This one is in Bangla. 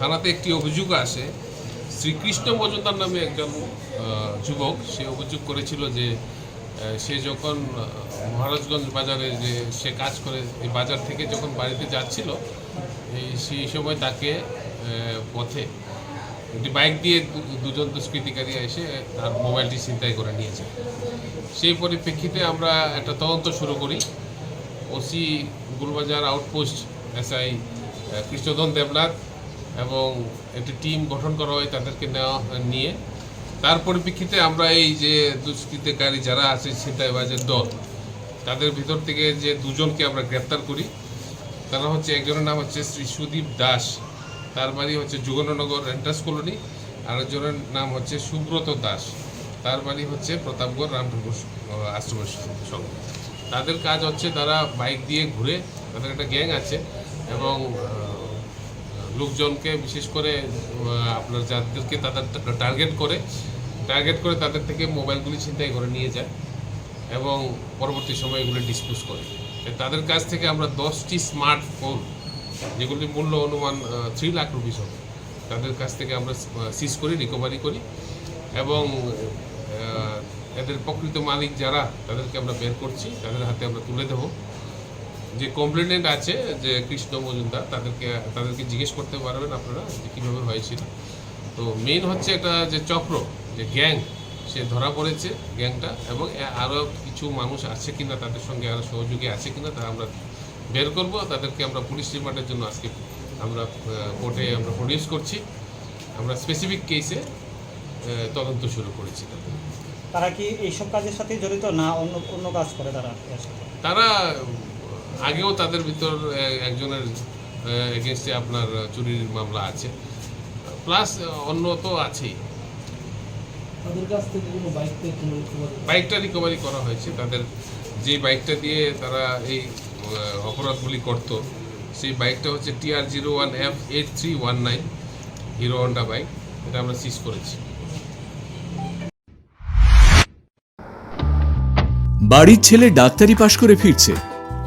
থানাতে একটি অভিযোগ আসে। শ্রীকৃষ্ণ মজুমদার নামে একজন যুবক, সে অভিযোগ করেছিল যে সে যখন মহারাজগঞ্জ বাজারে যে সে কাজ করে, এই বাজার থেকে যখন বাড়িতে যাচ্ছিল, এই সেই সময় তাকে পথে একটি বাইক দিয়ে দুজন দুষ্কৃতিকারী এসে তার মোবাইলটি ছিনতাই করে নিয়েছে। সেই পরিপ্রেক্ষিতে আমরা একটা তদন্ত শুরু করি। OC Gulbazar outpost, SI Krishnadhan Debnath এবং একটি টিম গঠন করা হয় তাদেরকে নেওয়া নিয়ে। তার পরিপ্রেক্ষিতে আমরা এই যে দুষ্কৃতিকারী যারা আছে ছিনতাইবাজের দল তাদের ভিতর থেকে যে দুজনকে আমরা গ্রেপ্তার করি তারা হচ্ছে একজনের নাম হচ্ছে শ্রী সুদীপ দাস তার বাড়ি হচ্ছে যুগননগর রেন্টাস কলোনি আর একজনের নাম হচ্ছে সুব্রত দাস তার বাড়ি হচ্ছে প্রতাপগড় রামঠাকুর আহ, আশ্রমের সঙ্গে তাদের কাজ হচ্ছে তারা বাইক দিয়ে ঘুরে তাদের একটা গ্যাং আছে এবং লোকজনকে, বিশেষ করে আপনার যাদেরকে তাদের টার্গেট করে টার্গেট করে তাদের থেকে মোবাইলগুলি ছিনতাই করে নিয়ে যায় এবং পরবর্তী সময় এগুলো ডিসপোজ করে। তাদের কাছ থেকে আমরা দশটি স্মার্টফোন যেগুলির মূল্য অনুমান থ্রি লাখ রুপিস হবে, তাদের কাছ থেকে আমরা সিজ করি রিকভারি করি এবং এদের প্রকৃত মালিক যারা, তাদেরকে আমরা বের করছি, তাদের হাতে আমরা তুলে দেবো। যে কমপ্লেনেন্ট আছে যে কৃষ্ণ মজুমদার তাদেরকে তাদেরকে জিজ্ঞেস করতে পারবেন আপনারা যে কীভাবে হয়েছিল। তো মেইন হচ্ছে একটা যে চক্র যে গ্যাং সে ধরা পড়েছে গ্যাংটা এবং আরও কিছু মানুষ আছে কিনা তাদের সঙ্গে আরও সহযোগী আছে কিনা তা আমরা বের করব। তাদেরকে আমরা পুলিশ রিমান্ডের জন্য আজকে আমরা কোর্টে আমরা প্রডিউস করছি। আমরা স্পেসিফিক কেসে তদন্ত শুরু করেছি। তাদের। তারা কি এইসব কাজের সাথে জড়িত না অন্য অন্য কাজ করে তারা? তারা আগেও তাদের ভিতর একজনের এগেনস্টে আপনার চুরির মামলা আছে। প্লাস অন্য তো আছেই। তাদের কাছ থেকে কোনো বাইক থেকে কোনো খবর বাইকটা রিকভারি করা হয়েছে। তাদের যে বাইকটা দিয়ে তারা এই অপরাধগুলি করত সেই বাইকটা হচ্ছে TR zero one F eight three one nine Hero Honda bike. এটা আমরা সিজ করেছি। বাড়ির ছেলে ডাক্তারি পাশ করে ফিরছে।